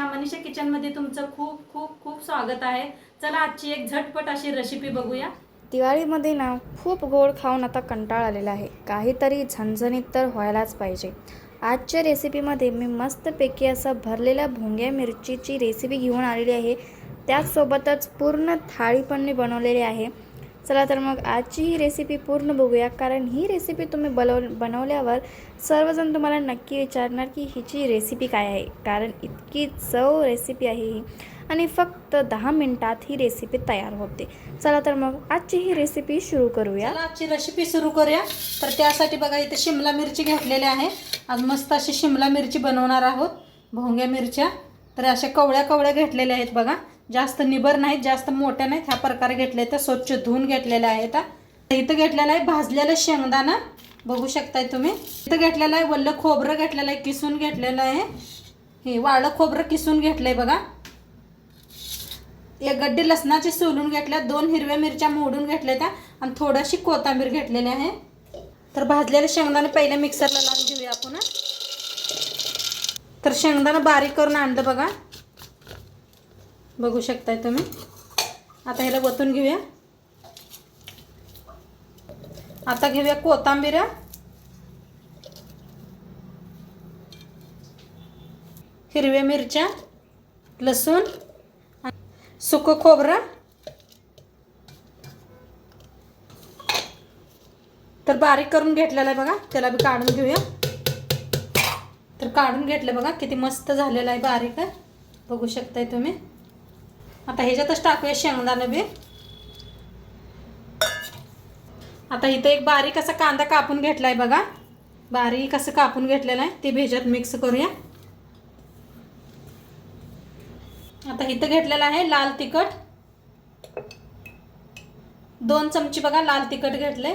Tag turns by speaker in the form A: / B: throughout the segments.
A: मनीषा मनीषा किचनमध्ये तुमचं खूप खूप खूप स्वागत आहे. चला आजची एक झटपट अशी रेसिपी बघूया.
B: दिवाळीमध्ये ना खूप गोड खाऊन आता कंटाळ आलेला आहे. काहीतरी झणझणीत तर व्हायलाच पाहिजे. आजच्या रेसिपीमध्ये मी मस्तपैकी असं भरलेल्या भोंग्या मिरचीची रेसिपी घेऊन आलेली आहे. त्याचसोबतच पूर्ण थाळी पण मी बनवलेली आहे. चला तर मग आजची ही रेसिपी पूर्ण बघूया. कारण ही रेसिपी तुम्ही बनव बनवल्यावर सर्वजण तुम्हाला नक्की विचारणार की हिची रेसिपी काय आहे. कारण इतकी चव रेसिपी आहे ही. आणि फक्त दहा मिनटात ही रेसिपी तयार होते. चला तर मग आजची ही रेसिपी सुरू करूया.
A: आजची रेसिपी सुरू करूया. तर त्यासाठी बघा इथे शिमला मिरची घेतलेली आहे. आज मस्त अशी शिमला मिरची बनवणार आहोत. भोंग्या मिरच्या. तर अशा कवळ्या कवळ्या घेतलेल्या आहेत बघा. जास्त निबर नाहीत जास्त मोठ्या नाहीत. ह्या प्रकारे घेतले तर स्वच्छ धुवून घेतलेल्या आहेत इथं घेतलेलं आहे भाजलेलं शेंगदाणा. बघू शकताय तुम्ही. इथं घेतलेलं आहे वल्ल खोबरं घेतलेलं आहे किसून घेतलेलं आहे. हे वाळं खोबरं किसून घेतलंय बघा. एक गड्डी लसणाची सोलून घेतल्या दोन हिरव्या मिरच्या मोडून घेतल्या त्या आणि थोडीशी कोथिंबीर घेतलेली आहे. तर भाजलेले शेंगदाणे पहिले मिक्सरला लावून घेऊया आपण. तर शेंगदाणा बारीक करून आणलं बघा. बघू शकताय तुम्ही. आता ह्याला वतून घेऊया. आता घेऊया कोथांबिऱ्या. हिरव्या मिरच्या लसूण सुकं खोबरं. तर बारीक करून घेतलेलं आहे बघा. त्याला बी काढून घेऊया. तर काढून घेतलं बघा किती मस्त झालेलं आहे बारीक. आहे बघू शकताय तुम्ही. आता ह्याच्यातच टाकूया शेंगदाणं बी. आता इथं एक बारीक असा कांदा कापून घेतला आहे बघा. बारीक असं कापून घेतलेलं आहे. ते भेजात मिक्स करूया. आता इथं घेतलेलं आहे लाल तिखट. दोन चमची बघा लाल तिखट घेतले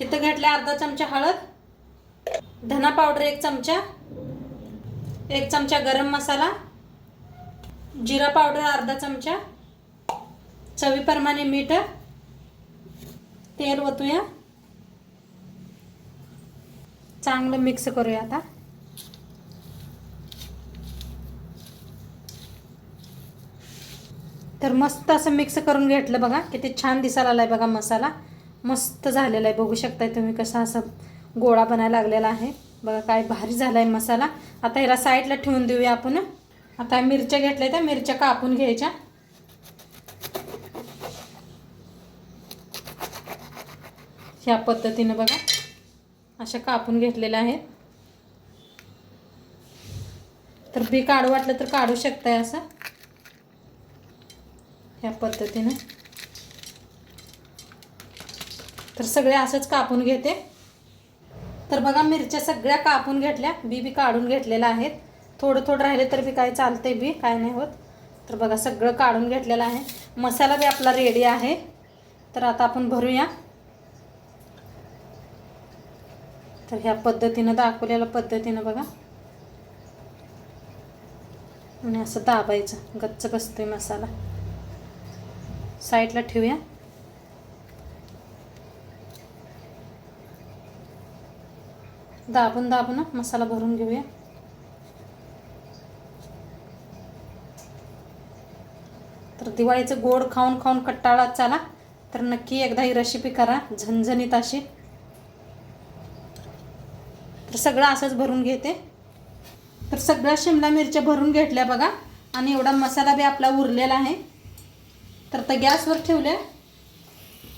A: इथं घेतले अर्धा चमचा हळद. धना पावडर एक चमचा. एक चमचा गरम मसाला. जिरा पावडर अर्धा चमचा. चवीप्रमाणे मीठ. तेल ओतूया. चांगलं मिक्स करूया आता. तर मस्त असं मिक्स करून घेतलं बघा किती छान दिसायला आलाय बघा मसाला. मस्त झालेला आहे. बघू शकताय तुम्ही कसा असं गोळा बनायला लागलेला आहे. बघा काय भारी झाला आहे मसाला. आता ह्याला साईडला ठेवून देऊया आपण. आता मिरच्या घेतल्या त्या मिरच्या कापून घ्यायच्या. ह्या पद्धतीनं बघा अशा कापून घेतलेल्या आहेत. तर बी काढू वाटलं तर काढू शकताय असं. ह्या पद्धतीनं. तर सगळे असंच कापून घेते. तर बघा मिरच्या सगळ्या कापून घेतल्या बी बी काढून घेतलेल्या आहेत. थोडं थोडं राहिले तर बी काय चालते बी काय नाही होत. तर बघा सगळं काढून घेतलेलं आहे. मसाला बी आपला रेडी आहे. तर आता आपण भरूया. तर ह्या पद्धतीनं दाखवलेल्या पद्धतीनं बघा. आणि असं दाबायचं. गच्च बसतोय मसाला. साईडला ठेवूया. दाबून दाबून मसाला भरून घेऊया. तर दिवाळीचं गोड खाऊन खाऊन कट्टाळा चाला. तर नक्की एकदा ही रेसिपी करा झणझणीत अशी. तर सगळं असंच भरून घेते. तर सगळ्या शिमला मिरच्या भरून घेतल्या बघा. आणि एवढा मसाला बी आपला उरलेला आहे. तर त्या गॅसवर ठेवल्या.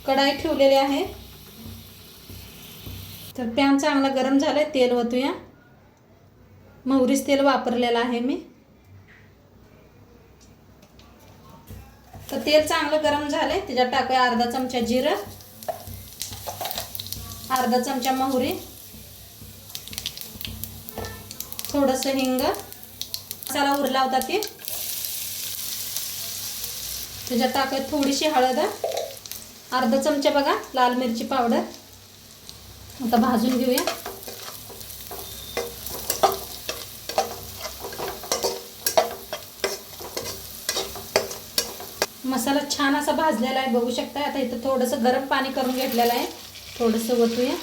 A: कढाई ठेवलेली आहे. तर पॅन चांगला गरम झालं आहे तेल ओतूया. मोहरीच तेल वापरलेलं आहे मी. तर तेल चांगलं गरम झालंय. त्याच्यात टाकूया अर्धा चमचा जिरं अर्धा चमचा मोहरी थोडंसं हिंग. मसाला उरला होता ते. त्याच्यात टाकूया थोडीशी हळद. अर्धा चमचा बघा लाल मिरची पावडर. आता भाजून घेऊया. मसाला छान असा भाजलेला आहे. बघू शकता आता इथं थोडंसं गरम पाणी करून घेतलेलं आहे. थोडंसं ओतूया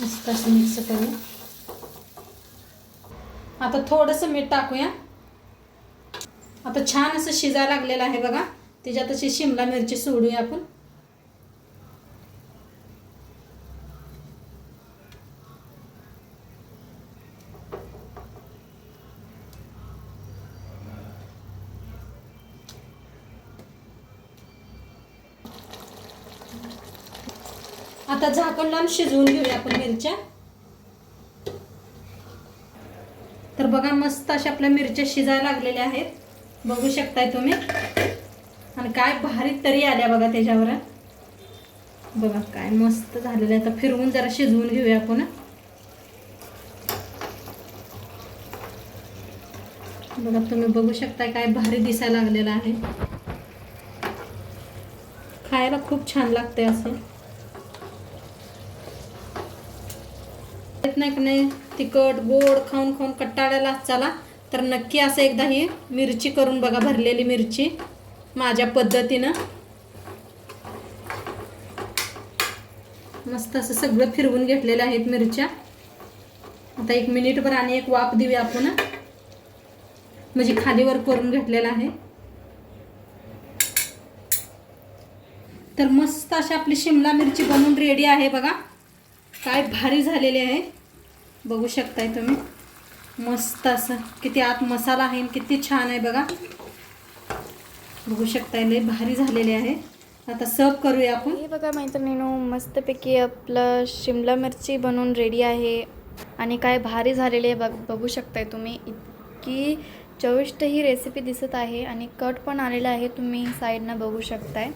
A: मस्त असं मिक्स करू आता थोडंसं मीठ टाकूया. आता छान असं शिजायला लागलेलं आहे बघा. त्याच्यात अशी शिमला मिरची सोडूया आपण. आता झाकण लावून शिजवून घेऊया आपण मिरच्या. तर बघा मस्त अशा आपल्या मिरच्या शिजायला लागलेल्या आहेत. बघू शकताय तुम्ही. आणि काय भारी तरी आल्या बघा त्याच्यावर. बघा काय मस्त झालेलं आहे. आता फिरवून जरा शिजवून घेऊया आपण. बघा तुम्ही बघू शकताय काय भारी दिसायला लागलेलं आहे. खायला खूप छान लागते असं. नाही का नाही? तिखट गोड खाऊन खाऊन कट्टाळ्याला चला. तर नक्की असं एकदा ही मिरची करून बघा भरलेली मिरची. माझ्या पद्धतीनं. मस्त असं सगळं फिरवून घेतलेलं आहेत मिरच्या. आता एक मिनिटभर आणि एक वाफ देऊया आपण. म्हणजे खालीवर करून घेतलेलं आहे. तर मस्त अशी आपली शिमला मिरची बनवून रेडी आहे बघा. काय भारी झालेली आहे. बघू शकताय तुम्ही. मस्त असं. किती आत मसाला आहे आणि किती छान आहे बघा. बघू शकताय लय भारी झालेले आहे. आता सर्व करूया आपण.
B: हे बघा मैत्रिणीनो मस्तपैकी आपलं शिमला मिरची बनवून रेडी आहे. आणि काय भारी झालेली आहे बघ बघू शकताय तुम्ही. इतकी चविष्ट ही रेसिपी दिसत आहे आणि कट पण आलेला आहे तुम्ही साईडनं बघू शकताय.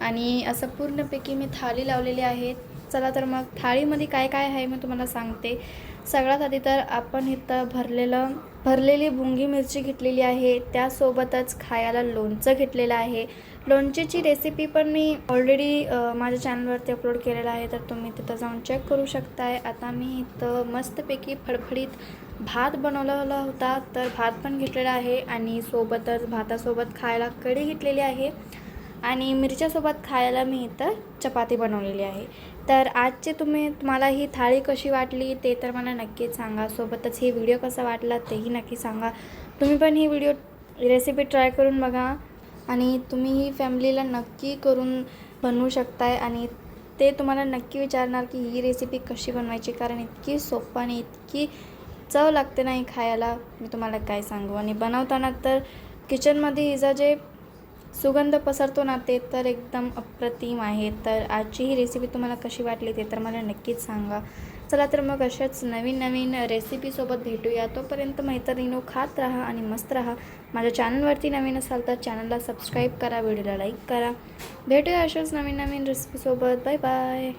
B: आणि असं पूर्णपैकी मी थाली लावलेली आहे. चला तर मग थाळीमध्ये काय काय आहे मी तुम्हाला सांगते. सगळ्यात आधी तर आपण इथं भरलेलं भरलेली भुंगी मिरची घेतलेली आहे. त्यासोबतच खायला लोणचं घेतलेलं आहे. लोणचेची रेसिपी पण मी ऑलरेडी माझ्या चॅनलवरती अपलोड केलेलं आहे. तर तुम्ही तिथं जाऊन चेक करू शकताय. आता मी इथं मस्तपैकी फडफडीत भात बनवलेला होता. तर भात पण घेतलेला आहे आणि सोबतच भातासोबत खायला कढी घेतलेली आहे. आणि मिरच्यासोबत खायला मी इथं चपाती बनवलेली आहे. तर आजची तुम्ही तुम्हाला ही थाळी कशी वाटली ते तर मला नक्कीच सांगा. सोबतच हे व्हिडिओ कसा वाटला तेही नक्की सांगा. तुम्ही पण ही व्हिडिओ रेसिपी ट्राय करून बघा आणि तुम्ही ही फॅमिलीला नक्की करून बनवू शकताय आणि ते तुम्हाला नक्की विचारणार की ही रेसिपी कशी बनवायची? कारण इतकी सोपं आणि इतकी चव लागते नाही खायला. मी तुम्हाला काय सांगू? आणि बनवताना तर किचनमध्ये हिचा जे सुगंध पसरतो ना ते तर एकदम अप्रतिम आहे. तर आजची ही रेसिपी तुम्हाला कशी वाटली ते तर मला नक्कीच सांगा. चला तर मग अशाच नवीन नवीन रेसिपीसोबत भेटूया. तोपर्यंत मैत्रिणीनो खात राहा आणि मस्त राहा. माझ्या चॅनलवरती नवीन असाल तर चॅनलला सबस्क्राईब करा व्हिडिओला लाईक करा. भेटूया अशाच नवीन नवीन रेसिपीसोबत बाय बाय